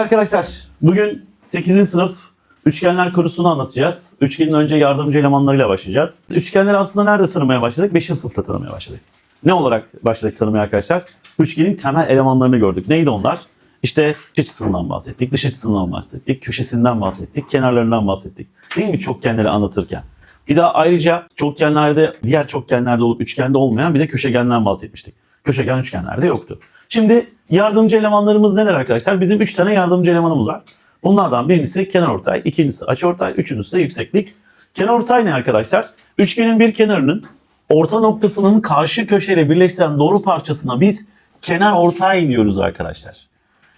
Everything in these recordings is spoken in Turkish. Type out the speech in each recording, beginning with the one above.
Arkadaşlar, bugün 8. sınıf üçgenler konusunu anlatacağız. Üçgenin önce yardımcı elemanlarıyla başlayacağız. Üçgenleri aslında nerede tanımaya başladık? 5. sınıfta tanımaya başladık. Ne olarak başladık tanımaya arkadaşlar? Üçgenin temel elemanlarını gördük. Neydi onlar? İşte iç açısından bahsettik, dış açısından bahsettik, köşesinden bahsettik, kenarlarından bahsettik. Değil mi çokgenleri anlatırken? Bir daha ayrıca çokgenlerde, diğer çokgenlerde olup üçgende olmayan bir de köşegenden bahsetmiştik. Köşegen üçgenlerde yoktu. Şimdi yardımcı elemanlarımız neler arkadaşlar? Bizim üç tane yardımcı elemanımız var. Bunlardan birincisi kenarortay, ikincisi açıortay, üçüncüsü de yükseklik. Kenarortay ne arkadaşlar? Üçgenin bir kenarının orta noktasının karşı köşeyle birleştiren doğru parçasına biz kenar ortay diyoruz arkadaşlar.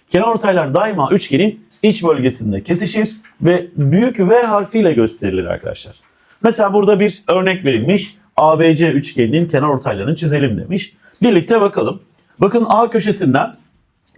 Kenar ortaylar daima üçgenin iç bölgesinde kesişir ve büyük V harfiyle gösterilir arkadaşlar. Mesela burada bir örnek verilmiş. ABC üçgeninin kenar ortaylarını çizelim demiş. Birlikte bakalım. Bakın A köşesinden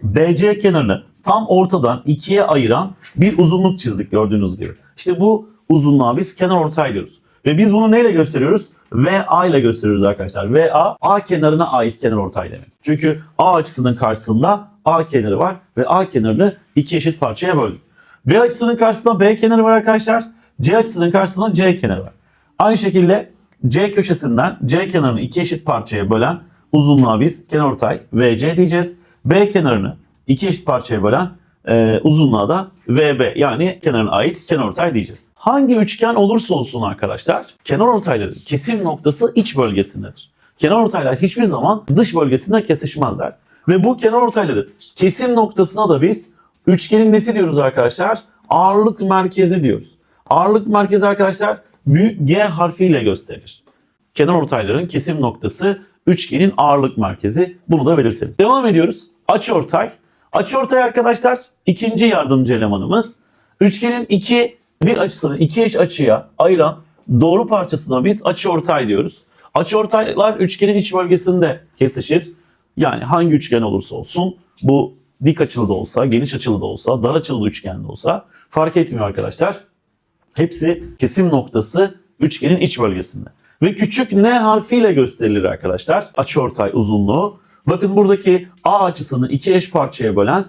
BC kenarını tam ortadan ikiye ayıran bir uzunluk çizdik gördüğünüz gibi. İşte bu uzunluğa biz kenar ortay diyoruz. Ve biz bunu neyle gösteriyoruz? VA ile gösteriyoruz arkadaşlar. VA A kenarına ait kenar ortay demek. Çünkü A açısının karşısında A kenarı var ve A kenarını iki eşit parçaya böldük. B açısının karşısında B kenarı var arkadaşlar. C açısının karşısında C kenarı var. Aynı şekilde C köşesinden C kenarını iki eşit parçaya bölen uzunluğa biz kenarortay VC diyeceğiz. B kenarını iki eşit parçaya bölen e, uzunluğa da VB yani kenarına ait kenarortay diyeceğiz. Hangi üçgen olursa olsun arkadaşlar kenarortayların kesim noktası iç bölgesindedir. Kenarortaylar hiçbir zaman dış bölgesinde kesişmezler. Ve bu kenarortayların kesim noktasına da biz üçgenin nesi diyoruz arkadaşlar? Ağırlık merkezi diyoruz. Ağırlık merkezi arkadaşlar büyük G harfiyle gösterilir. Kenar ortayların kesim noktası üçgenin ağırlık merkezi. Bunu da belirtelim. Devam ediyoruz. Açıortay. Açıortay arkadaşlar ikinci yardımcı elemanımız. Üçgenin iki bir açısını iki eş açıya ayıran doğru parçasına biz açıortay diyoruz. Açıortaylar üçgenin iç bölgesinde kesişir. Yani hangi üçgen olursa olsun bu dik açılı da olsa, geniş açılı da olsa, dar açılı üçgen de olsa fark etmiyor arkadaşlar. Hepsi kesim noktası üçgenin iç bölgesinde. Ve küçük n harfiyle gösterilir arkadaşlar. Açıortay uzunluğu. Bakın buradaki A açısını iki eş parçaya bölen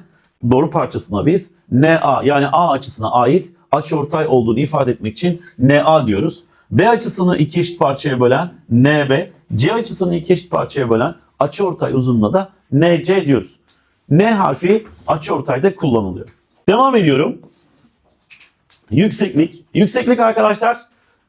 doğru parçasına biz NA yani A açısına ait açıortay olduğunu ifade etmek için NA diyoruz. B açısını iki eşit parçaya bölen NB, C açısını iki eşit parçaya bölen açıortay uzunluğuna da NC diyoruz. N harfi açıortayda kullanılıyor. Devam ediyorum. Yükseklik. Yükseklik arkadaşlar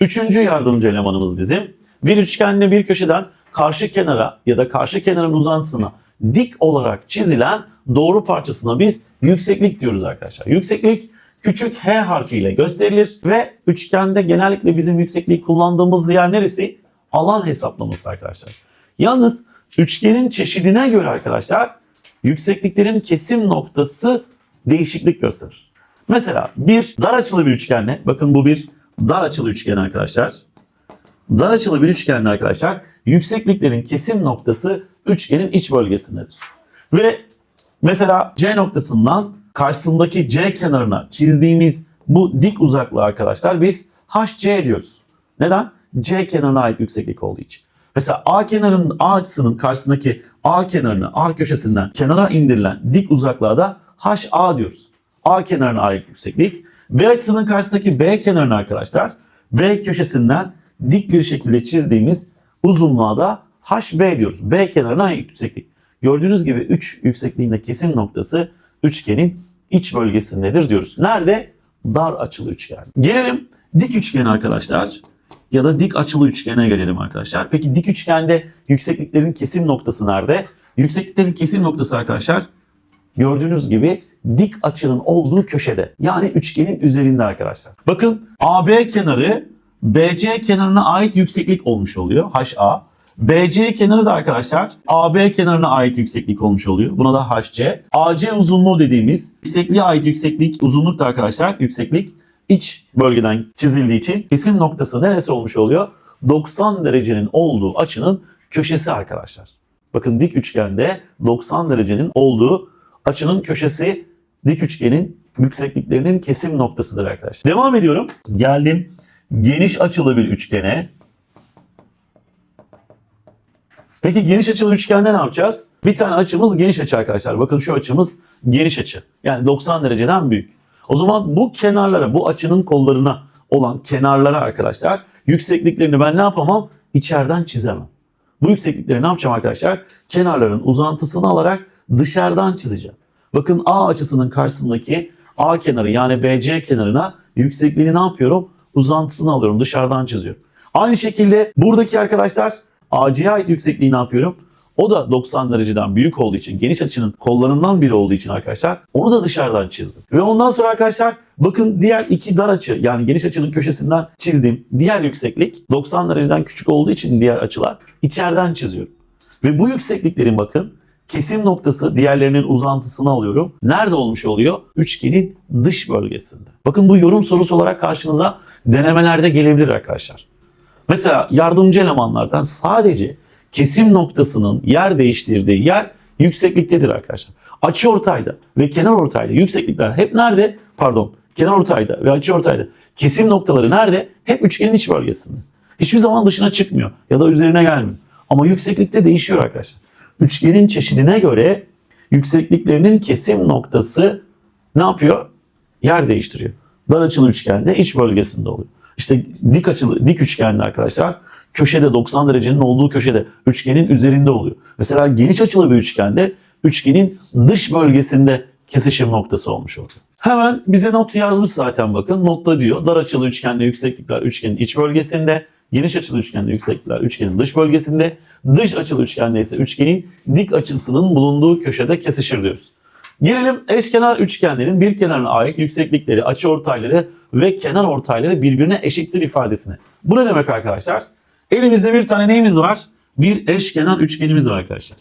üçüncü yardımcı elemanımız bizim. Bir üçgenle bir köşeden karşı kenara ya da karşı kenarın uzantısına dik olarak çizilen doğru parçasına biz yükseklik diyoruz arkadaşlar. Yükseklik küçük H harfiyle gösterilir ve üçgende genellikle bizim yüksekliği kullandığımız yer neresi? Alan hesaplaması arkadaşlar. Yalnız üçgenin çeşidine göre arkadaşlar yüksekliklerin kesim noktası değişiklik gösterir. Mesela bir dar açılı bir üçgenle, bakın bu bir dar açılı üçgen arkadaşlar. Dar açılı bir üçgenle arkadaşlar yüksekliklerin kesim noktası üçgenin iç bölgesindedir. Ve mesela C noktasından karşısındaki C kenarına çizdiğimiz bu dik uzaklığı arkadaşlar biz HC diyoruz. Neden? C kenarına ait yükseklik olduğu için. Mesela A kenarının A açısının karşısındaki A kenarını A köşesinden kenara indirilen dik uzaklığa da HA diyoruz. A kenarına ait yükseklik. B açısının karşısındaki B kenarını arkadaşlar B köşesinden dik bir şekilde çizdiğimiz uzunluğa da HB diyoruz. B kenarına yükseklik. Gördüğünüz gibi 3 yüksekliğinde kesim noktası üçgenin iç bölgesindedir diyoruz. Nerede? Dar açılı üçgen. Gelelim dik üçgen arkadaşlar ya da dik açılı üçgene gelelim arkadaşlar. Peki dik üçgende yüksekliklerin kesim noktası nerede? Yüksekliklerin kesim noktası arkadaşlar gördüğünüz gibi dik açının olduğu köşede. Yani üçgenin üzerinde arkadaşlar. Bakın AB kenarı BC kenarına ait yükseklik olmuş oluyor. HA. BC kenarı da arkadaşlar AB kenarına ait yükseklik olmuş oluyor. Buna da HC. AC uzunluğu dediğimiz yüksekliğe ait yükseklik, uzunluk da arkadaşlar yükseklik iç bölgeden çizildiği için kesim noktası neresi olmuş oluyor? 90 derecenin olduğu açının köşesi arkadaşlar. Bakın dik üçgende 90 derecenin olduğu açının köşesi dik üçgenin yüksekliklerinin kesim noktasıdır arkadaşlar. Devam ediyorum. Geldim geniş açılı bir üçgene. Peki geniş açılı üçgende ne yapacağız? Bir tane açımız geniş açı arkadaşlar. Bakın şu açımız geniş açı. Yani 90 dereceden büyük. O zaman bu kenarlara, bu açının kollarına olan kenarlara arkadaşlar yüksekliklerini ben ne yapamam? İçeriden çizemem. Bu yükseklikleri ne yapacağım arkadaşlar? Kenarların uzantısını alarak dışarıdan çizeceğim. Bakın A açısının karşısındaki A kenarı yani BC kenarına yüksekliğini ne yapıyorum? Uzantısını alıyorum dışarıdan çiziyorum. Aynı şekilde buradaki arkadaşlar AC'ye ait yüksekliği ne yapıyorum? O da 90 dereceden büyük olduğu için geniş açının kollarından biri olduğu için arkadaşlar onu da dışarıdan çizdim. Ve ondan sonra arkadaşlar bakın diğer iki dar açı yani geniş açının köşesinden çizdiğim diğer yükseklik 90 dereceden küçük olduğu için diğer açılar içeriden çiziyorum. Ve bu yüksekliklerin bakın kesim noktası diğerlerinin uzantısını alıyorum. Nerede olmuş oluyor? Üçgenin dış bölgesinde. Bakın bu yorum sorusu olarak karşınıza denemelerde gelebilir arkadaşlar. Mesela yardımcı elemanlardan sadece kesim noktasının yer değiştirdiği yer yüksekliktedir arkadaşlar. Açı ortayda ve kenar ortayda yükseklikler hep nerede? Pardon, kenar ortayda ve açı ortayda. Kesim noktaları nerede? Hep üçgenin iç bölgesinde. Hiçbir zaman dışına çıkmıyor ya da üzerine gelmiyor. Ama yükseklikte değişiyor arkadaşlar. Üçgenin çeşidine göre yüksekliklerinin kesim noktası ne yapıyor? Yer değiştiriyor. Dar açılı üçgende iç bölgesinde oluyor. İşte dik açılı dik üçgende arkadaşlar köşede 90 derecenin olduğu köşede üçgenin üzerinde oluyor. Mesela geniş açılı bir üçgende üçgenin dış bölgesinde kesişim noktası olmuş oluyor. Hemen bize not yazmış zaten bakın. Notta diyor dar açılı üçgende yükseklikler üçgenin iç bölgesinde, geniş açılı üçgende yükseklikler üçgenin dış bölgesinde, dış açılı üçgende ise üçgenin dik açısının bulunduğu köşede kesişir diyoruz. Gelelim eşkenar üçgenlerin bir kenarına ait yükseklikleri, açı ortayları ve kenar ortayları birbirine eşittir ifadesine. Bu ne demek arkadaşlar? Elimizde bir tane neyimiz var? Bir eşkenar üçgenimiz var arkadaşlar.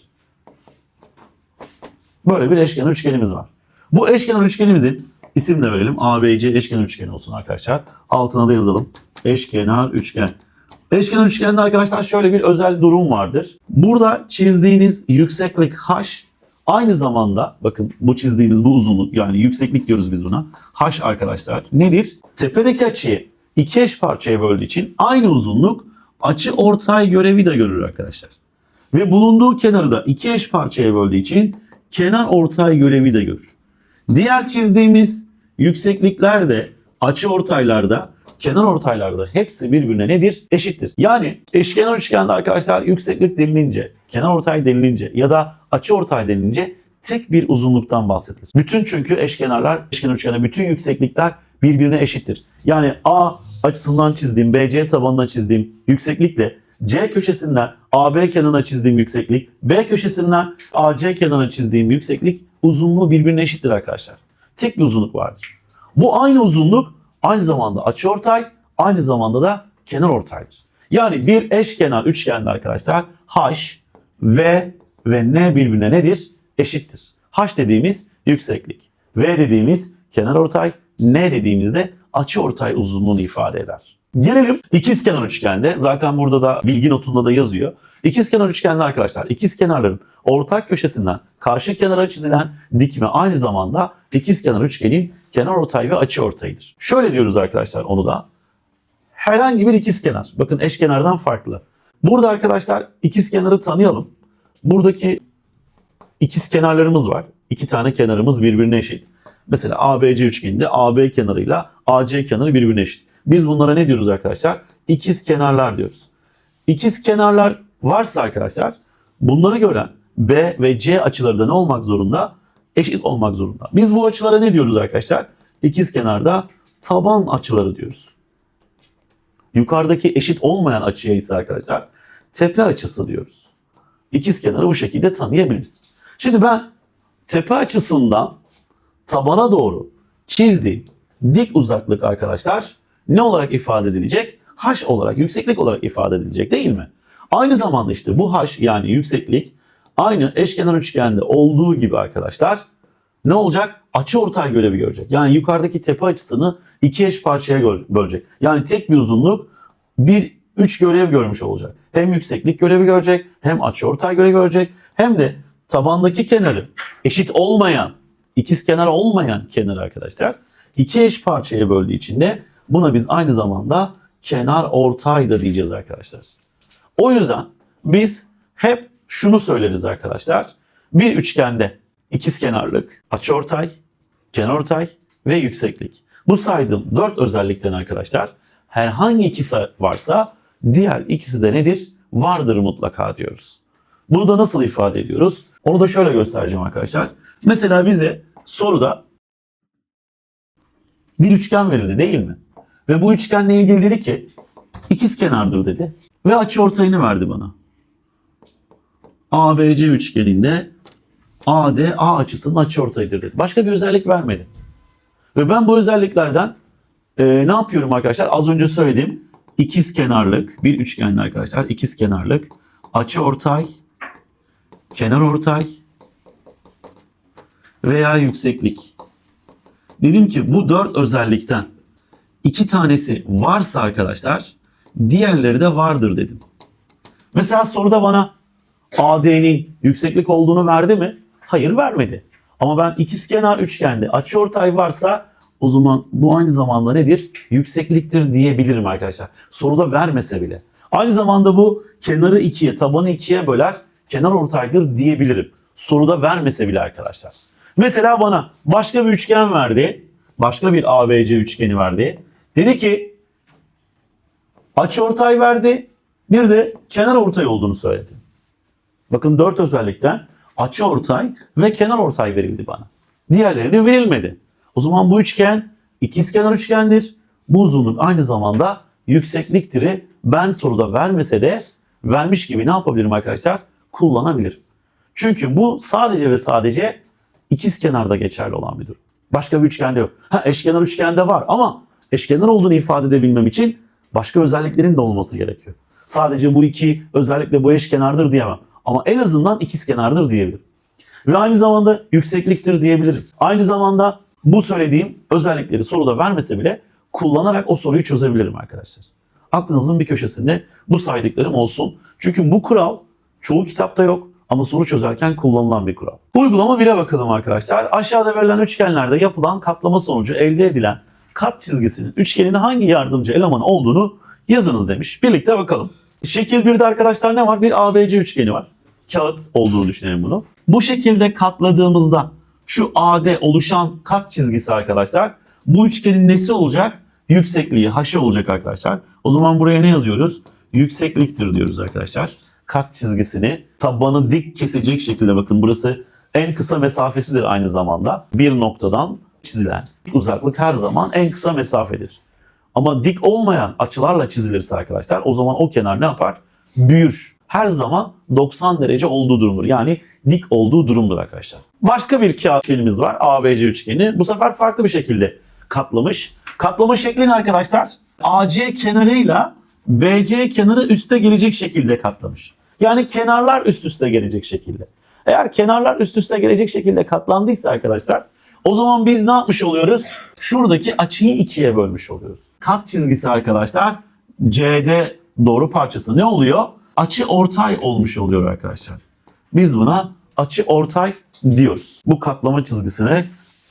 Böyle bir eşkenar üçgenimiz var. Bu eşkenar üçgenimizin isim de verelim. ABC eşkenar üçgeni olsun arkadaşlar. Altına da yazalım. Eşkenar üçgen. Eşkenar üçgende arkadaşlar şöyle bir özel durum vardır. Burada çizdiğiniz yükseklik h aynı zamanda bakın bu çizdiğimiz bu uzunluk yani yükseklik diyoruz biz buna. H arkadaşlar nedir? Tepedeki açıyı iki eş parçaya böldüğü için aynı uzunluk açı ortay görevi de görür arkadaşlar. Ve bulunduğu kenarı da iki eş parçaya böldüğü için kenar ortay görevi de görür. Diğer çizdiğimiz yükseklikler de açı ortaylarda, kenar ortaylarda hepsi birbirine nedir? Eşittir. Yani eşkenar üçgende arkadaşlar yükseklik denilince, kenar ortay denilince ya da açı ortay denilince tek bir uzunluktan bahsedilir. Bütün çünkü eşkenarlar, eşkenar üçgende bütün yükseklikler birbirine eşittir. Yani A açısından çizdiğim, BC tabanına çizdiğim yükseklikle C köşesinden AB kenarına çizdiğim yükseklik, B köşesinden AC kenarına çizdiğim yükseklik uzunluğu birbirine eşittir arkadaşlar. Tek bir uzunluk vardır. Bu aynı uzunluk aynı zamanda açıortay, aynı zamanda da kenar ortaydır. Yani bir eşkenar üçgende arkadaşlar H, V ve N birbirine nedir? Eşittir. H dediğimiz yükseklik, V dediğimiz kenar ortay, N dediğimizde açıortay uzunluğunu ifade eder. Gelelim ikizkenar üçgende. Zaten burada da bilgi notunda da yazıyor. İkizkenar üçgende arkadaşlar ikiz kenarların ortak köşesinden karşı kenara çizilen dikme aynı zamanda ikizkenar üçgenin kenar ortay ve açı ortayıdır. Şöyle diyoruz arkadaşlar onu da. Herhangi bir ikizkenar. Bakın eşkenardan farklı. Burada arkadaşlar ikizkenarı tanıyalım. Buradaki ikiz kenarlarımız var. İki tane kenarımız birbirine eşit. Mesela ABC üçgeninde AB kenarıyla AC kenarı birbirine eşit. Biz bunlara ne diyoruz arkadaşlar? İkiz kenarlar diyoruz. İkiz kenarlar varsa arkadaşlar bunları gören B ve C açıları da ne olmak zorunda? Eşit olmak zorunda. Biz bu açılara ne diyoruz arkadaşlar? İkiz kenarda taban açıları diyoruz. Yukarıdaki eşit olmayan açıya ise arkadaşlar tepe açısı diyoruz. İkiz kenarı bu şekilde tanıyabiliriz. Şimdi ben tepe açısından tabana doğru çizdiğim dik uzaklık arkadaşlar ne olarak ifade edilecek? H olarak, yükseklik olarak ifade edilecek değil mi? Aynı zamanda işte bu H yani yükseklik aynı eşkenar üçgende olduğu gibi arkadaşlar ne olacak? Açı ortay görevi görecek. Yani yukarıdaki tepe açısını iki eş parçaya bölecek. Yani tek bir uzunluk bir üç görev görmüş olacak. Hem yükseklik görevi görecek, hem açı ortay görevi görecek, hem de tabandaki kenarı eşit olmayan, ikiz kenar olmayan kenar arkadaşlar iki eş parçaya böldüğü için de buna biz aynı zamanda kenar ortay da diyeceğiz arkadaşlar. O yüzden biz hep şunu söyleriz arkadaşlar. Bir üçgende ikizkenarlık, açıortay, kenarortay ve yükseklik. Bu saydığım dört özellikten arkadaşlar herhangi ikisi varsa diğer ikisi de nedir? Vardır mutlaka diyoruz. Bunu da nasıl ifade ediyoruz? Onu da şöyle göstereceğim arkadaşlar. Mesela bize soruda bir üçgen verildi değil mi? Ve bu üçgenle ilgili dedi ki ikizkenardır dedi. Ve açıortayını verdi bana. ABC üçgeninde AD A açısının açıortayıdır dedi. Başka bir özellik vermedi. Ve ben bu özelliklerden e, ne yapıyorum arkadaşlar? Az önce söyledim. İkiz kenarlık, bir üçgenli arkadaşlar. ikiz kenarlık, açı ortay, kenar ortay veya yükseklik. Dedim ki bu dört özellikten iki tanesi varsa arkadaşlar diğerleri de vardır dedim. Mesela soruda bana AD'nin yükseklik olduğunu verdi mi? Hayır vermedi. Ama ben ikizkenar üçgende açıortay varsa o zaman bu aynı zamanda nedir? Yüksekliktir diyebilirim arkadaşlar. Soruda vermese bile. Aynı zamanda bu kenarı ikiye, tabanı ikiye böler, kenar ortaydır diyebilirim. Soruda vermese bile arkadaşlar. Mesela bana başka bir üçgen verdi. Başka bir ABC üçgeni verdi. Dedi ki açıortay verdi. Bir de kenar ortay olduğunu söyledi. Bakın dört özellikten açı ortay ve kenar ortay verildi bana. Diğerleri verilmedi. O zaman bu üçgen ikizkenar üçgendir. Bu uzunluk aynı zamanda yüksekliktir'i ben soruda vermese de vermiş gibi ne yapabilirim arkadaşlar? Kullanabilirim. Çünkü bu sadece ve sadece ikizkenarda geçerli olan bir durum. Başka bir üçgende yok. Ha eşkenar üçgende var ama eşkenar olduğunu ifade edebilmem için başka özelliklerin de olması gerekiyor. Sadece bu iki özellikle bu eşkenardır diyemem. Ama en azından ikizkenardır diyebilirim. Ve aynı zamanda yüksekliktir diyebilirim. Aynı zamanda bu söylediğim özellikleri soruda vermese bile kullanarak o soruyu çözebilirim arkadaşlar. Aklınızın bir köşesinde bu saydıklarım olsun. Çünkü bu kural çoğu kitapta yok ama soru çözerken kullanılan bir kural. Uygulama 1'e bakalım arkadaşlar. Aşağıda verilen üçgenlerde yapılan katlama sonucu elde edilen kat çizgisinin üçgenin hangi yardımcı elemanı olduğunu yazınız demiş. Birlikte bakalım. Şekil 1'de arkadaşlar ne var? Bir ABC üçgeni var. Kağıt olduğunu düşünelim bunu. Bu şekilde katladığımızda şu AD oluşan kat çizgisi arkadaşlar bu üçgenin nesi olacak? Yüksekliği haşı olacak arkadaşlar. O zaman buraya ne yazıyoruz? Yüksekliktir diyoruz arkadaşlar. Kat çizgisini tabanı dik kesecek şekilde bakın burası en kısa mesafesidir aynı zamanda. Bir noktadan çizilen uzaklık her zaman en kısa mesafedir. Ama dik olmayan açılarla çizilirse arkadaşlar o zaman o kenar ne yapar? Büyür. Her zaman 90 derece olduğu durumdur. Yani dik olduğu durumdur arkadaşlar. Başka bir kağıt üçgenimiz var. ABC üçgeni. Bu sefer farklı bir şekilde katlamış. Katlama şeklini arkadaşlar AC kenarıyla BC kenarı üste gelecek şekilde katlamış. Yani kenarlar üst üste gelecek şekilde. Eğer kenarlar üst üste gelecek şekilde katlandıysa arkadaşlar o zaman biz ne yapmış oluyoruz? Şuradaki açıyı ikiye bölmüş oluyoruz. Kat çizgisi arkadaşlar CD doğru parçası ne oluyor? Açı ortay olmuş oluyor arkadaşlar. Biz buna açı ortay diyoruz. Bu katlama çizgisine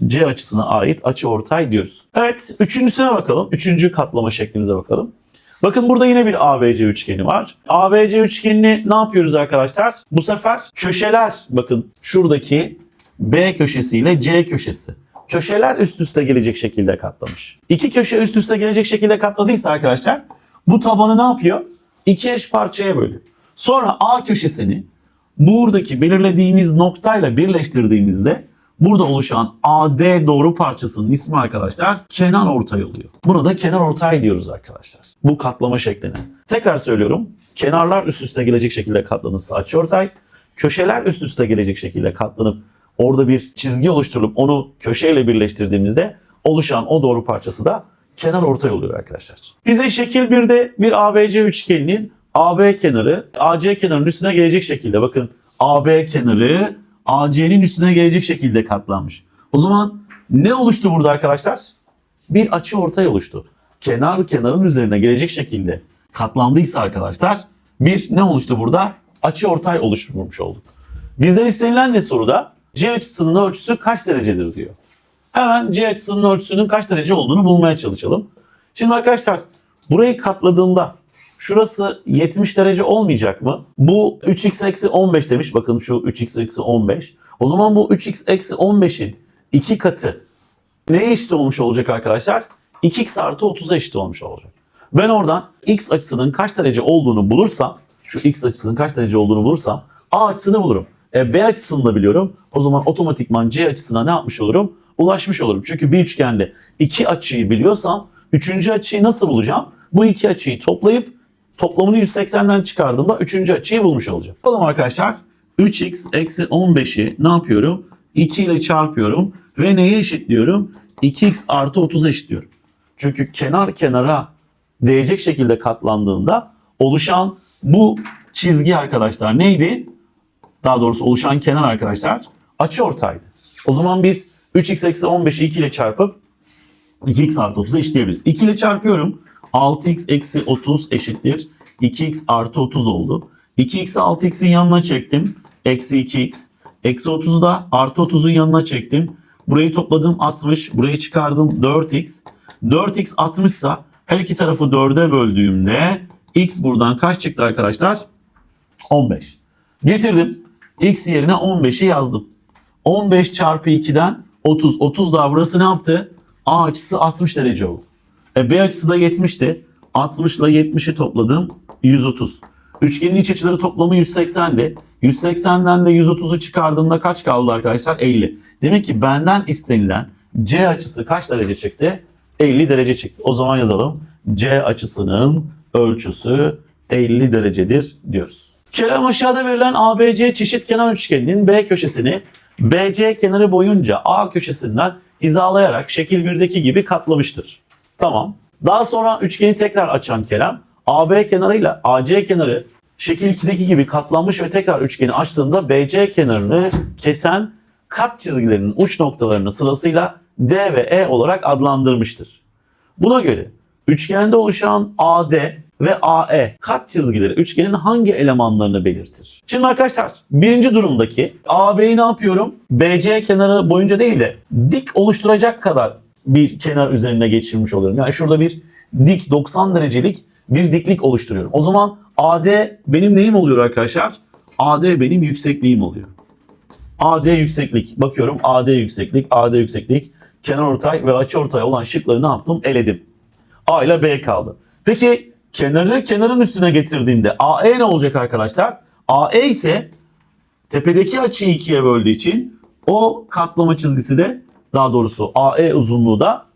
C açısına ait açı ortay diyoruz. Evet üçüncüsüne bakalım. Üçüncü katlama şeklimize bakalım. Bakın burada yine bir ABC üçgeni var. ABC üçgenini ne yapıyoruz arkadaşlar? Bu sefer köşeler bakın şuradaki B köşesi ile C köşesi. Köşeler üst üste gelecek şekilde katlamış. İki köşe üst üste gelecek şekilde katladıysa arkadaşlar bu tabanı ne yapıyor? İki eş parçaya bölüyor. Sonra A köşesini buradaki belirlediğimiz noktayla birleştirdiğimizde burada oluşan AD doğru parçasının ismi arkadaşlar kenar ortay oluyor. Buna da kenar ortay diyoruz arkadaşlar. Bu katlama şekline. Tekrar söylüyorum. Kenarlar üst üste gelecek şekilde katlanırsa açıortay, köşeler üst üste gelecek şekilde katlanıp orada bir çizgi oluşturulup onu köşeyle birleştirdiğimizde oluşan o doğru parçası da kenar ortay oluyor arkadaşlar. Bize şekil 1'de bir ABC üçgeninin AB kenarı AC kenarının üstüne gelecek şekilde bakın AB kenarı AC'nin üstüne gelecek şekilde katlanmış. O zaman ne oluştu burada arkadaşlar? Bir açı ortay oluştu. Kenar kenarın üzerine gelecek şekilde katlandıysa arkadaşlar bir ne oluştu burada? Açı ortay oluşturmuş olduk. Bizden istenilen ne soruda? C açısının ölçüsü kaç derecedir diyor. Hemen C açısının ölçüsünün kaç derece olduğunu bulmaya çalışalım. Şimdi arkadaşlar burayı katladığımda Şurası 70 derece olmayacak mı? Bu 3x eksi 15 demiş. Bakın şu 3x eksi 15. O zaman bu 3x eksi 15'in 2 katı neye eşit olmuş olacak arkadaşlar? 2x artı 30'a eşit olmuş olacak. Ben oradan x açısının kaç derece olduğunu bulursam, şu x açısının kaç derece olduğunu bulursam a açısını bulurum. E, b açısını da biliyorum. O zaman otomatikman c açısına ne yapmış olurum? Ulaşmış olurum. Çünkü bir üçgende iki açıyı biliyorsam üçüncü açıyı nasıl bulacağım? Bu iki açıyı toplayıp toplamını 180'den çıkardığımda üçüncü açıyı bulmuş olacağım. O zaman arkadaşlar 3x eksi 15'i ne yapıyorum? 2 ile çarpıyorum ve neye eşitliyorum? 2x artı 30 eşitliyorum. Çünkü kenar kenara değecek şekilde katlandığında oluşan bu çizgi arkadaşlar neydi? Daha doğrusu oluşan kenar arkadaşlar açıortaydı. O zaman biz 3x eksi 15'i 2 ile çarpıp 2x artı 30'a eşitleyebiliriz. 2 ile çarpıyorum. 6x eksi 30 eşittir. 2x artı 30 oldu. 2x'i 6x'in yanına çektim. Eksi 2x. Eksi 30'u da artı 30'un yanına çektim. Burayı topladım 60. Burayı çıkardım 4x. 4x 60 ise her iki tarafı 4'e böldüğümde x buradan kaç çıktı arkadaşlar? 15. Getirdim. X yerine 15'i yazdım. 15 çarpı 2'den 30. 30 daha burası ne yaptı? A açısı 60 derece oldu. E, B açısı da 70'ti. 60 ile 70'i topladım. 130. Üçgenin iç açıları toplamı 180'di. 180'den de 130'u çıkardığımda kaç kaldı arkadaşlar? 50. Demek ki benden istenilen C açısı kaç derece çıktı? 50 derece çıktı. O zaman yazalım. C açısının ölçüsü 50 derecedir diyoruz. Kerem aşağıda verilen ABC çeşit kenar üçgeninin B köşesini BC kenarı boyunca A köşesinden hizalayarak şekil 1'deki gibi katlamıştır. Tamam. Daha sonra üçgeni tekrar açan Kerem AB kenarıyla AC kenarı şekil 2'deki gibi katlanmış ve tekrar üçgeni açtığında BC kenarını kesen kat çizgilerinin uç noktalarını sırasıyla D ve E olarak adlandırmıştır. Buna göre üçgende oluşan AD ve AE kat çizgileri üçgenin hangi elemanlarını belirtir? Şimdi arkadaşlar birinci durumdaki AB'yi ne yapıyorum? BC kenarı boyunca değil de dik oluşturacak kadar bir kenar üzerine geçirmiş oluyorum. Yani şurada bir dik 90 derecelik bir diklik oluşturuyorum. O zaman AD benim neyim oluyor arkadaşlar? AD benim yüksekliğim oluyor. AD yükseklik. Bakıyorum AD yükseklik, AD yükseklik, kenarortay ve açıortay olan şıkları ne yaptım? Eledim. A ile B kaldı. Peki kenarı kenarın üstüne getirdiğimde AE ne olacak arkadaşlar? AE ise tepedeki açıyı ikiye böldüğü için o katlama çizgisi de daha doğrusu AE uzunluğu da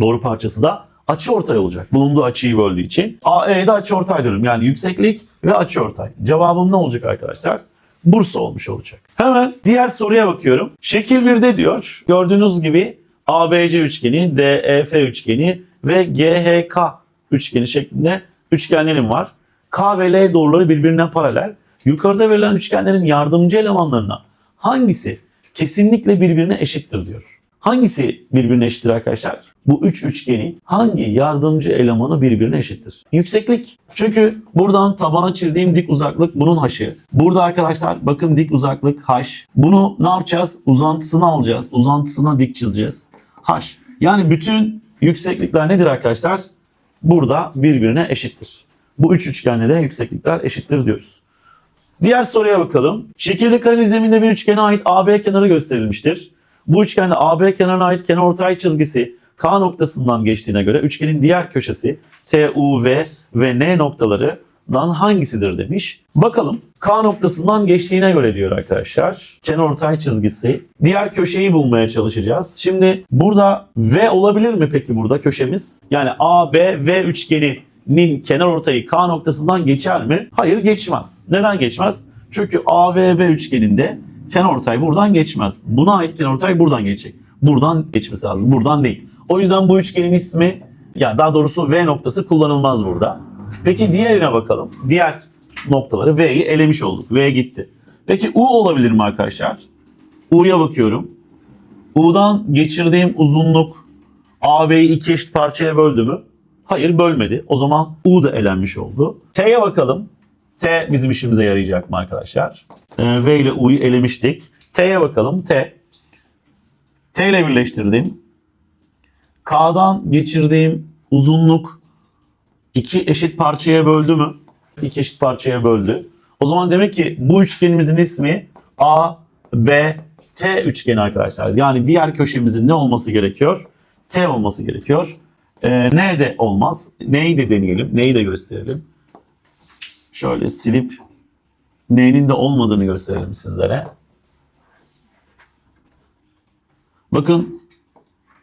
doğru parçası da açıortay olacak. Bulunduğu açıyı böldüğü için. AE'de açıortay diyorum. Yani yükseklik ve açıortay. Cevabım ne olacak arkadaşlar? Bursa olmuş olacak. Hemen diğer soruya bakıyorum. Şekil 1'de diyor. Gördüğünüz gibi ABC üçgeni, DEF üçgeni ve GHK üçgeni şeklinde üçgenlerim var. K ve L doğruları birbirine paralel. Yukarıda verilen üçgenlerin yardımcı elemanlarına hangisi kesinlikle birbirine eşittir diyor. Hangisi birbirine eşittir arkadaşlar? Bu üç üçgenin hangi yardımcı elemanı birbirine eşittir? Yükseklik. Çünkü buradan tabana çizdiğim dik uzaklık bunun haşı. Burada arkadaşlar bakın dik uzaklık h. Bunu ne yapacağız? Uzantısını alacağız. Uzantısına dik çizeceğiz. h. Yani bütün yükseklikler nedir arkadaşlar? Burada birbirine eşittir. Bu üç üçgende de yükseklikler eşittir diyoruz. Diğer soruya bakalım. Şekilde kareli zeminde bir üçgene ait AB kenarı gösterilmiştir. Bu üçgende AB kenarına ait kenarortay çizgisi K noktasından geçtiğine göre üçgenin diğer köşesi T, U, V ve N noktalarından hangisidir demiş. Bakalım K noktasından geçtiğine göre diyor arkadaşlar. Kenarortay çizgisi. Diğer köşeyi bulmaya çalışacağız. Şimdi burada V olabilir mi peki burada köşemiz? Yani AB, V üçgeninin kenarortayı K noktasından geçer mi? Hayır geçmez. Neden geçmez? Çünkü AVB üçgeninde kenarortay buradan geçmez. Buna ait kenarortay buradan geçecek. Buradan geçmesi lazım. Buradan değil. O yüzden bu üçgenin ismi yani daha doğrusu V noktası kullanılmaz burada. Peki diğerine bakalım. Diğer noktaları V'yi elemiş olduk. V gitti. Peki U olabilir mi arkadaşlar? U'ya bakıyorum. U'dan geçirdiğim uzunluk AB'yi iki eşit parçaya böldü mü? Hayır bölmedi. O zaman U da elenmiş oldu. T'ye bakalım. T bizim işimize yarayacak mı arkadaşlar? Ee, v ile U'yu elemiştik. T'ye bakalım. T. T ile birleştirdim. K'dan geçirdiğim uzunluk iki eşit parçaya böldü mü? İki eşit parçaya böldü. O zaman demek ki bu üçgenimizin ismi A, B, T üçgeni arkadaşlar. Yani diğer köşemizin ne olması gerekiyor? T olması gerekiyor. Ee, N de olmaz. Neyi de deneyelim. Neyi de gösterelim. Şöyle silip N'nin de olmadığını gösterelim sizlere. Bakın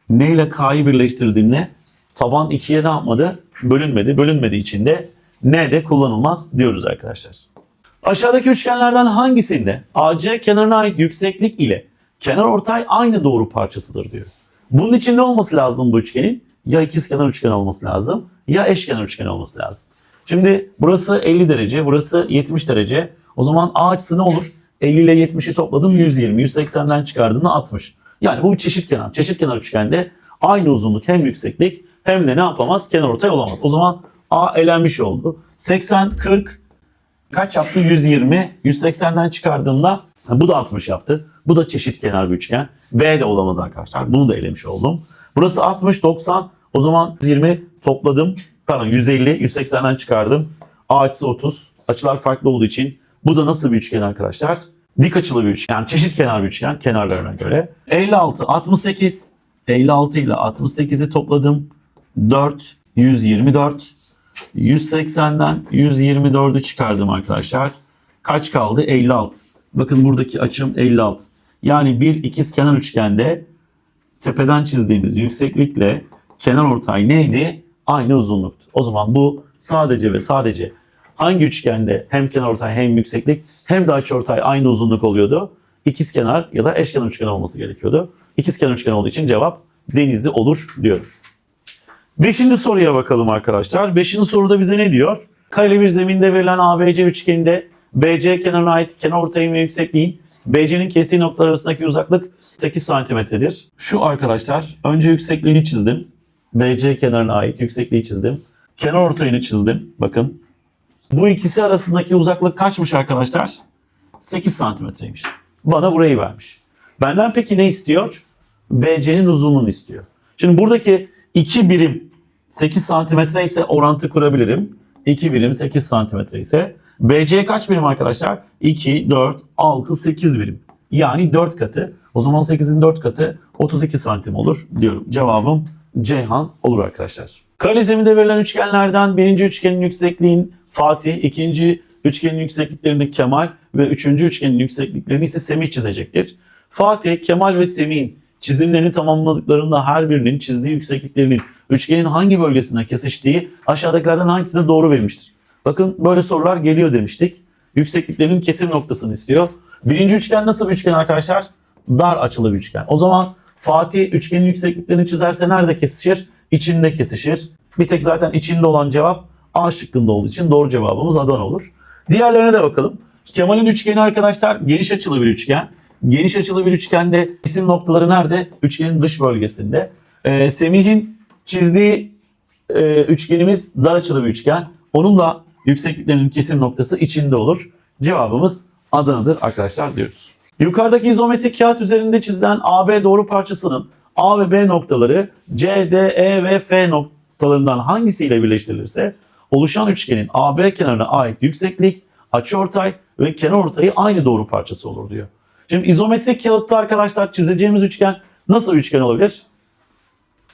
N ile K'yı birleştirdiğimde taban 2'ye ne yapmadı? Bölünmedi. Bölünmediği için de N de kullanılmaz diyoruz arkadaşlar. Aşağıdaki üçgenlerden hangisinde AC kenarına ait yükseklik ile kenar ortay aynı doğru parçasıdır diyor. Bunun için ne olması lazım bu üçgenin? Ya ikizkenar üçgen olması lazım ya eşkenar üçgen olması lazım. Şimdi burası 50 derece, burası 70 derece. O zaman A açısı ne olur? 50 ile 70'i topladım 120. 180'den çıkardığımda 60. Yani bu bir çeşitkenar. Çeşitkenar üçgende aynı uzunluk hem yükseklik hem de ne yapamaz? Kenar ortay olamaz. O zaman A elenmiş oldu. 80, 40, kaç yaptı? 120. 180'den çıkardığımda bu da 60 yaptı. Bu da çeşit kenar bir üçgen. B de olamaz arkadaşlar. Bunu da elemiş oldum. Burası 60, 90. O zaman 120 topladım. Pardon 150, 180'den çıkardım. A açısı 30. Açılar farklı olduğu için bu da nasıl bir üçgen arkadaşlar? Dik açılı bir üçgen. Yani çeşit kenar bir üçgen kenarlarına göre. 56, 68. 56 ile 68'i topladım. 4, 124. 180'den 124'ü çıkardım arkadaşlar. Kaç kaldı? 56. Bakın buradaki açım 56. Yani bir ikiz kenar üçgende tepeden çizdiğimiz yükseklikle kenar ortay neydi? Aynı uzunluktu. O zaman bu sadece ve sadece hangi üçgende hem kenar ortay hem yükseklik hem de açı ortay aynı uzunluk oluyordu? İkiz kenar ya da eşkenar üçgen olması gerekiyordu. İkiz kenar üçgen olduğu için cevap denizli olur diyorum. Beşinci soruya bakalım arkadaşlar. Beşinci soruda bize ne diyor? Kareli bir zeminde verilen ABC üçgeninde BC kenarına ait kenar ortayın ve yüksekliğin BC'nin kestiği noktalar arasındaki uzaklık 8 santimetredir. Şu arkadaşlar önce yüksekliğini çizdim. BC kenarına ait yüksekliği çizdim. Kenar ortayını çizdim. Bakın. Bu ikisi arasındaki uzaklık kaçmış arkadaşlar? 8 santimetreymiş. Bana burayı vermiş. Benden peki ne istiyor? BC'nin uzunluğunu istiyor. Şimdi buradaki 2 birim 8 santimetre ise orantı kurabilirim. 2 birim 8 santimetre ise BC kaç birim arkadaşlar? 2, 4, 6, 8 birim. Yani 4 katı. O zaman 8'in 4 katı 32 santim olur diyorum. Cevabım Ceyhan olur arkadaşlar. Kare zeminde verilen üçgenlerden birinci üçgenin yüksekliğin Fatih, ikinci üçgenin yüksekliklerini Kemal ve üçüncü üçgenin yüksekliklerini ise Semih çizecektir. Fatih, Kemal ve Semih'in çizimlerini tamamladıklarında her birinin çizdiği yüksekliklerinin üçgenin hangi bölgesinde kesiştiği aşağıdakilerden hangisine doğru verilmiştir. Bakın böyle sorular geliyor demiştik. Yüksekliklerinin kesim noktasını istiyor. Birinci üçgen nasıl bir üçgen arkadaşlar? Dar açılı bir üçgen. O zaman Fatih üçgenin yüksekliklerini çizerse nerede kesişir? İçinde kesişir. Bir tek zaten içinde olan cevap A şıkkında olduğu için doğru cevabımız Adana olur. Diğerlerine de bakalım. Kemal'in üçgeni arkadaşlar geniş açılı bir üçgen. Geniş açılı bir üçgende isim noktaları nerede? Üçgenin dış bölgesinde. Ee, Semih'in çizdiği e, üçgenimiz dar açılı bir üçgen. Onun da yüksekliklerinin kesim noktası içinde olur. Cevabımız Adana'dır arkadaşlar diyoruz. Yukarıdaki izometrik kağıt üzerinde çizilen AB doğru parçasının A ve B noktaları C, D, E ve F noktalarından hangisiyle birleştirilirse oluşan üçgenin AB kenarına ait yükseklik, açıortay ve kenarortayı aynı doğru parçası olur diyor. Şimdi izometrik kağıtta arkadaşlar çizeceğimiz üçgen nasıl üçgen olabilir?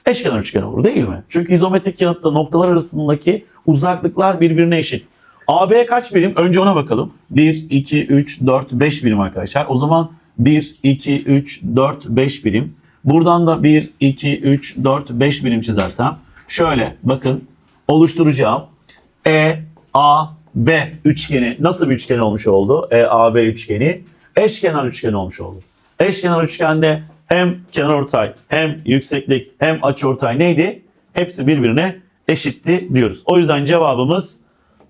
Eşkenar üçgen olur değil mi? Çünkü izometrik kağıtta noktalar arasındaki uzaklıklar birbirine eşit. AB kaç birim? Önce ona bakalım. 1, 2, 3, 4, 5 birim arkadaşlar. O zaman 1, 2, 3, 4, 5 birim. Buradan da 1, 2, 3, 4, 5 birim çizersem şöyle bakın oluşturacağım. E, A, B üçgeni nasıl bir üçgen olmuş oldu? E, A, B üçgeni eşkenar üçgen olmuş oldu. Eşkenar üçgende hem kenarortay hem yükseklik hem açıortay neydi? Hepsi birbirine eşitti diyoruz. O yüzden cevabımız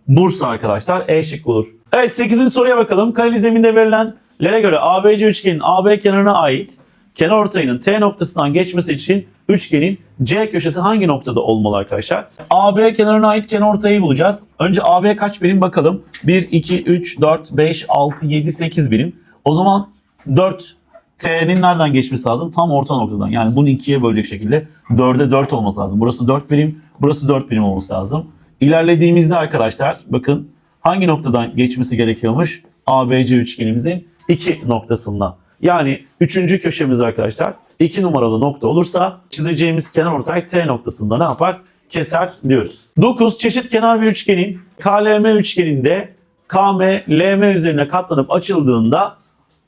Bursa arkadaşlar. E şıkkı olur. Evet 8. soruya bakalım. Kareli zeminde verilenlere göre ABC üçgenin AB kenarına ait kenar ortayının T noktasından geçmesi için üçgenin C köşesi hangi noktada olmalı arkadaşlar? AB kenarına ait kenar ortayı bulacağız. Önce AB kaç birim bakalım. 1, 2, 3, 4, 5, 6, 7, 8 birim. O zaman 4 T'nin nereden geçmesi lazım? Tam orta noktadan. Yani bunu ikiye bölecek şekilde 4'e 4 olması lazım. Burası 4 birim, burası 4 birim olması lazım. ilerlediğimizde arkadaşlar bakın hangi noktadan geçmesi gerekiyormuş? ABC üçgenimizin iki noktasından. Yani üçüncü köşemiz arkadaşlar 2 numaralı nokta olursa çizeceğimiz kenarortay T noktasında ne yapar? Keser diyoruz. 9 çeşit kenar bir üçgenin KLM üçgeninde KM LM üzerine katlanıp açıldığında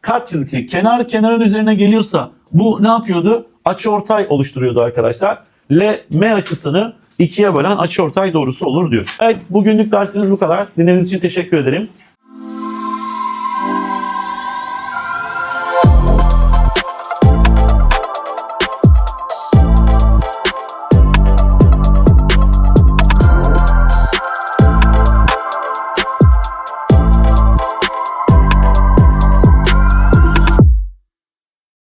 kat çizgisi kenar kenarın üzerine geliyorsa bu ne yapıyordu? Açıortay oluşturuyordu arkadaşlar. LM açısını ikiye bölen açıortay doğrusu olur diyoruz. Evet bugünlük dersimiz bu kadar. Dinlediğiniz için teşekkür ederim.